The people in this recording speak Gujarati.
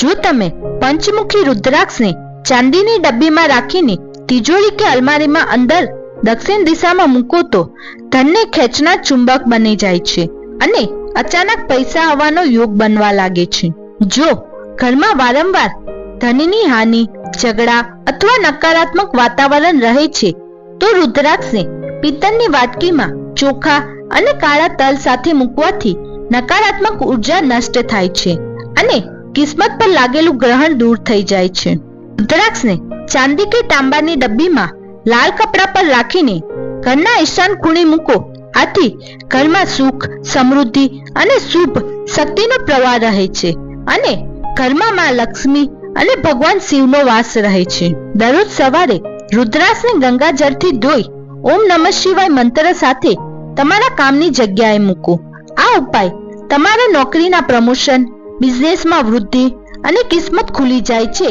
જો તમે પંચમુખી રુદ્રાક્ષને ચાંદીની ડબ્બીમાં રાખીને તિજોરી કે અલમારીમાં અંદર દક્ષિણ દિશામાં મૂકો તો ધનને ખેંચનાર ચુંબક બની જાય છે અને અચાનક પૈસા આવવાનો યોગ બનવા લાગે છે. જો ઘરમાં વારંવાર ધનની હાનિ, ઝઘડા અથવા નકારાત્મક વાતાવરણ રહે છે, તો રુદ્રાક્ષને પિત્તળની વાટકીમાં ચોખા અને કાળા તલ સાથે મૂકવાથી નકારાત્મક ઊર્જા નષ્ટ થાય છે. કિસ્મત પર લાગેલું ગ્રહણ દૂર થઈ જાય છે. રુદ્રાક્ષને ચાંદી કે તાંબાની ડબ્બીમાં લાલ કપડા પર રાખીને ઘરના ઈશાન ખૂણે મૂકો. આથી ઘરમાં સુખ, સમૃદ્ધિ અને શુભ શક્તિનો પ્રવાહ રહે છે અને ઘરમાં માં લક્ષ્મી અને ભગવાન શિવનો વાસ રહે છે. દરરોજ સવારે રુદ્રાક્ષને ગંગાજળથી ધોઈ ઓમ નમઃ શિવાય મંત્ર સાથે તમારા કામની જગ્યાએ મૂકો. આ ઉપાય તમારા નોકરીના પ્રમોશન બિઝનેસમાં વૃદ્ધિ અને કિસ્મત ખુલી જાય છે.